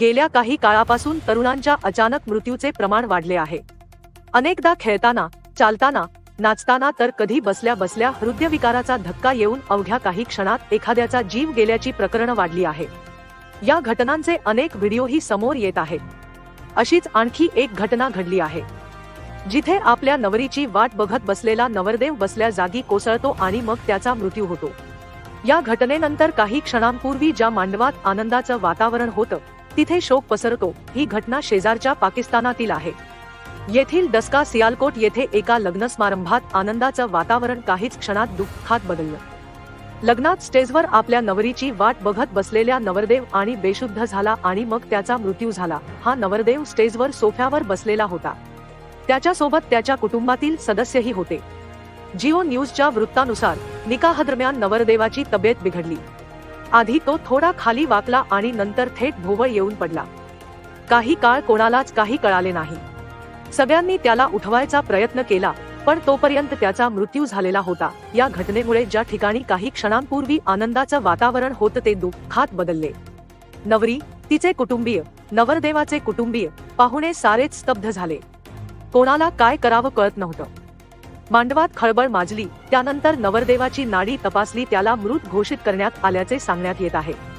गेल्या काही काळापासून तरुणांच्या अचानक मृत्यूचे प्रमाण वाढले आहे. अनेकदा खेळताना चालताना नाचताना तर कधी बसल्या बसल्या हृदयविकाराचा धक्का येऊन अवघ्या काही क्षणात एखाद्याचा जीव गेल्याची प्रकरणं वाढली आहे. या घटनांचे अनेक व्हिडिओही समोर येत आहेत. अशीच आणखी एक घटना घडली आहे. जिथे आपल्या नवरीची वाट बघत बसलेला नवरदेव बसल्या जागी कोसळतो आणि मग त्याचा मृत्यू होतो. या घटनेनंतर काही क्षणांपूर्वी ज्या मांडवात आनंदाचं वातावरण होतं तिथे शोक पसरतो. ही घटना शेजारच्या पाकिस्तानातील आहे. येथील डस्का सियालकोट येथे एका लग्न समारंभात आनंदाचं वातावरण काहीच क्षणात दुःखात बदललं. लग्नात स्टेजवर आपल्या नवरीची वाट बघत बसलेल्या नवरदेव आणि बेशुद्ध झाला आणि मग त्याचा मृत्यू झाला. हा नवरदेव स्टेजवर सोफ्यावर बसलेला होता. त्याच्यासोबत त्याच्या कुटुंबातील सदस्यही होते. जिओ न्यूजच्या वृत्तानुसार निकाहदरम्यान नवरदेवाची तब्येत बिघडली. आधी तो थोडा खाली वाकला आणि नंतर थेट भोवळ येऊन पडला. काही काळ कोणालाच काही कळाले नाही. सगळ्यांनी त्याला उठवायचा प्रयत्न केला पण तोपर्यंत त्याचा मृत्यू झालेला होता. या घटनेमुळे ज्या ठिकाणी काही क्षणांपूर्वी आनंदाचं वातावरण होतं ते दुःखात बदलले. नवरी तिचे कुटुंबीय नवरदेवाचे कुटुंबीय पाहुणे सारेच स्तब्ध झाले. कोणाला काय करावं कळत नव्हतं. मांडवात खळबळ माजली. त्यानंतर नवरदेवाची नाडी तपासली त्याला मृत घोषित करण्यात आल्याचे सांगण्यात येत आहे.